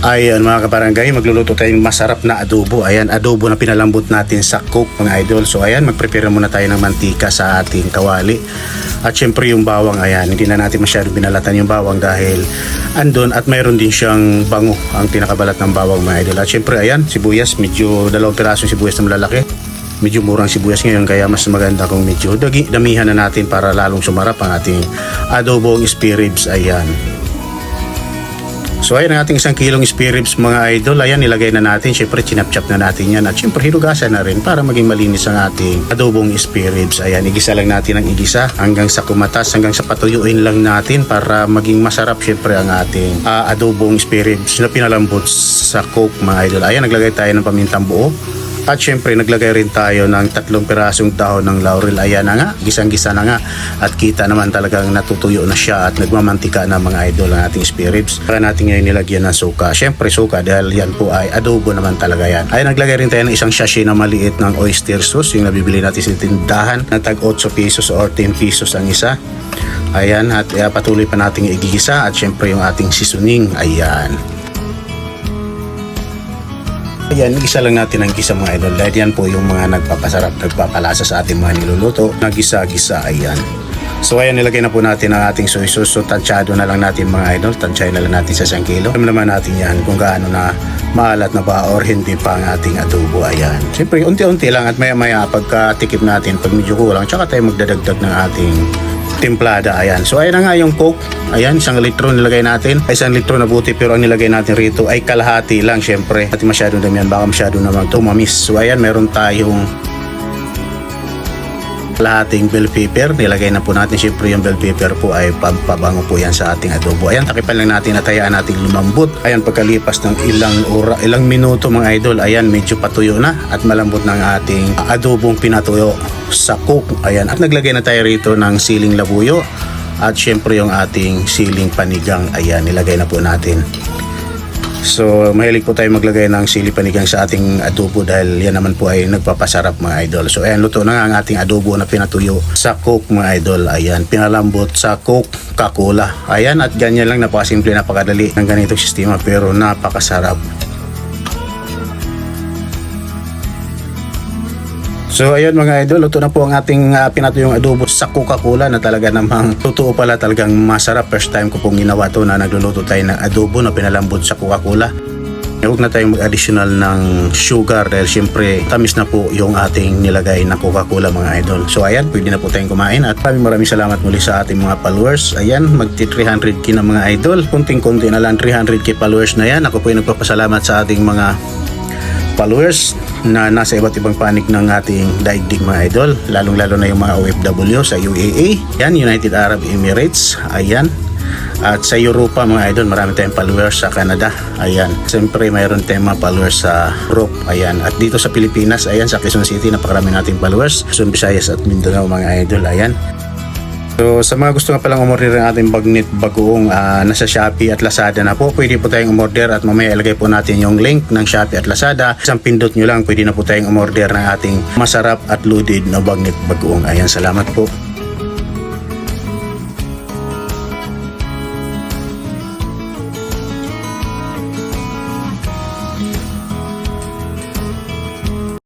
Ayan mga kabarangay, magluluto tayong masarap na adobo. Ayan, adobo na pinalambot natin sa coke mga idol. So ayan, mag-prepare muna tayo ng mantika sa ating kawali. At syempre yung bawang, ayan, hindi na natin masyadong binalatan yung bawang dahil andun at mayroon din siyang bango ang pinakabalat ng bawang mga idol. At syempre ayan, sibuyas, medyo dalawang pirasong sibuyas na malalaki. Medyo murang sibuyas ngayon kaya mas maganda kung medyo damihan na natin para lalong sumarap ang ating adobong spare ribs. Ayan. So ayan ang ating isang kilong spare mga idol. Ayan nilagay na natin. Siyempre chinap-chap na natin yan. At siyempre hinugasan na rin para maging malinis ang ating adobong spare ribs. Ayan igisa lang natin ang igisa hanggang sa kumatas hanggang sa patuyuin lang natin para maging masarap siyempre ang ating ah, adobong spare ribs na pinalambot sa coke mga idol. Ayan naglagay tayo ng pamintang buo. At syempre naglagay rin tayo ng tatlong pirasong dahon ng laurel. Ayan na nga, gisang-gisa na nga. At kita naman talagang natutuyo na siya at nagmamantika na mga idol ang ating spare ribs. Kaya natin ngayon nilagyan ng suka. Syempre suka dahil yan po ay adobo naman talaga yan. Ay naglagay rin tayo ng isang sachet na maliit ng oyster sauce. Yung nabibili natin sa tindahan na tag 8 pesos or 10 pesos ang isa. Ayan, at uh, patuloy pa nating igigisa at syempre yung ating seasoning. Ayan. Ayan, isa lang natin ang gisa mga idol. Dahil yan po yung mga nagpapasarap, nagpapalasa sa ating mga niluluto. Nagisa-gisa, ayan. So ayan, nilagay na po natin ang ating soy sauce. So tansyado na lang natin mga idol. Tansyahin na lang natin sa 1 kilo. Alam naman natin yan kung gaano na maalat na ba or hindi pa ang ating adobo. Ayan. Siyempre, unti-unti lang at maya-maya pagkatikip natin, pag medyo kulang, tsaka tayo magdadagdag ng ating timplada. Ayan. So ayan na nga yung coke. Ayan, isang litro nilagay natin. Ay, isang litro na buti pero ang nilagay natin rito ay kalahati lang syempre. At masyado dami yan. Baka masyado naman tumamis. So ayan, meron tayong kalahating bell pepper. Nilagay na po natin. Siyempre yung bell pepper po ay pampabango po yan sa ating adobo. Ayan, takipan lang natin at hayaan natin lumambot. Ayan, pagkalipas ng ilang ora, ilang minuto mga idol, ayan, medyo patuyo na at malambot ng ating adobong pinatuyo sa cook. Ayan, at naglagay na tayo rito ng siling labuyo at syempre yung ating siling panigang. Ayan, nilagay na po natin. So, mahilig po tayo maglagay ng sili panigang sa ating adobo dahil yan naman po ay nagpapasarap mga idol. So, ayan, luto na nga ang ating adobo na pinatuyo sa coke mga idol. Ayan, pinalambot sa coke kakula. Ayan, at ganyan lang, napakasimple, napakadali ng ganitong sistema pero napakasarap. So ayun mga idol, luto na po ang ating uh, pinatuyong adobo sa Coca-Cola na talaga namang totoo pala talagang masarap. First time ko pong ginawa to na nagluluto tayo ng adobo na pinalambot sa Coca-Cola. Huwag na tayong mag-additional ng sugar dahil syempre tamis na po yung ating nilagay na Coca-Cola mga idol. So ayan, pwede na po tayong kumain at maraming maraming salamat muli sa ating mga followers. Ayan, magti 300k na mga idol. Kunting-kunti na lang 300k followers na yan. Ako po ay nagpapasalamat sa ating mga followers na nasa iba't ibang panig ng ating daigdig mga idol. Lalong lalo na yung mga OFW sa UAE yan United Arab Emirates ayan. At sa Europa mga idol marami tayong followers sa Canada ayan. Siyempre mayroon tayong mga followers sa Europe ayan. At dito sa Pilipinas ayan sa Quezon City napakarami nating followers. Quezon Visayas at Mindanao mga idol ayan So sa mga gusto nga palang umorder ng ating bagnet bagoong ah, nasa Shopee at Lazada na po, pwede po tayong umorder at mamaya ilagay po natin yung link ng Shopee at Lazada. Isang pindot nyo lang, pwede na po tayong umorder ng ating masarap at loaded na bagnet bagoong. Ayan, salamat po.